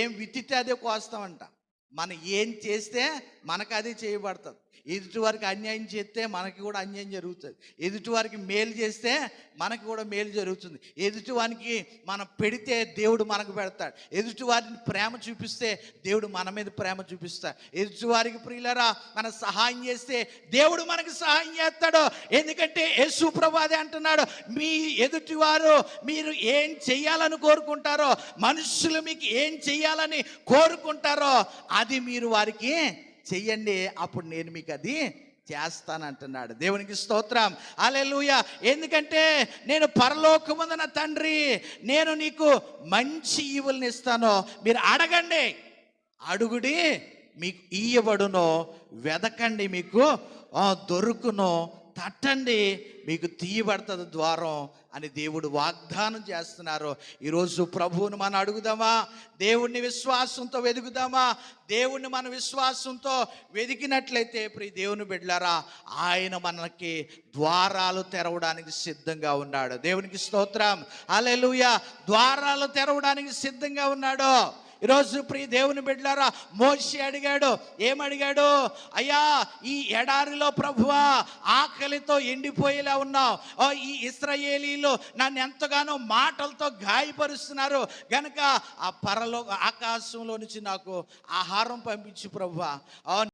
ఏం విత్తితే అదే కోస్తామంట. మనం ఏం చేస్తే మనకు అదే చేయబడుతుంది ఎదుటివారికి అన్యాయం చేస్తే మనకి కూడా అన్యాయం జరుగుతుంది. ఎదుటివారికి మేలు చేస్తే మనకి కూడా మేలు జరుగుతుంది. ఎదుటివానికి మనం పెడితే దేవుడు మనకు పెడతాడు. ఎదుటివారిని ప్రేమ చూపిస్తే దేవుడు మన మీద ప్రేమ చూపిస్తాడు. ఎదుటివారికి ప్రియులరా మన సహాయం చేస్తే దేవుడు మనకి సహాయం చేస్తాడు. ఎందుకంటే యేసు ప్రభాదే అంటున్నాడు. మీ ఎదుటివారు మీరు ఏం చెయ్యాలని కోరుకుంటారో మనుషులు మీకు ఏం చెయ్యాలని కోరుకుంటారో అది మీరు వారికి చెయ్యండి అప్పుడు నేను మీకు అది చేస్తానంటున్నాడు. దేవునికి స్తోత్రం. అలెలుయ ఎందుకంటే నేను పరలోకముందున తండ్రి నేను నీకు మంచి ఈవుల్ని ఇస్తాను. మీరు అడగండి. అడుగుడి మీకు ఈయబడును వెదకండి మీకు దొరుకును తట్టండి మీకు తీయబడుతుంది ద్వారం అని దేవుడు వాగ్దానం చేస్తున్నారు. ఈరోజు ప్రభువును మనం అడుగుదామా? దేవుణ్ణి విశ్వాసంతో వెతుకుదామా? దేవుణ్ణి మన విశ్వాసంతో వెతికినట్లయితే ప్రి దేవుని బిడ్డలారా ఆయన మనకి ద్వారాలు తెరవడానికి సిద్ధంగా ఉన్నాడు. దేవునికి స్తోత్రం. అలెలుయ ద్వారాలు తెరవడానికి సిద్ధంగా ఉన్నాడు. ఈరోజు ప్రియ దేవుని బిడ్డలారా మోషి అడిగాడు ఏమడిగాడు? అయ్యా ఈ ఎడారిలో ప్రభువా ఆకలితో ఎండిపోయేలా ఉన్నావు. ఓ ఈ ఇస్రాయేలీలు నన్ను ఎంతగానో మాటలతో గాయపరుస్తున్నారు. గనక ఆ పరలో ఆకాశంలో నుంచి నాకు ఆహారం పంపించు ప్రభువా.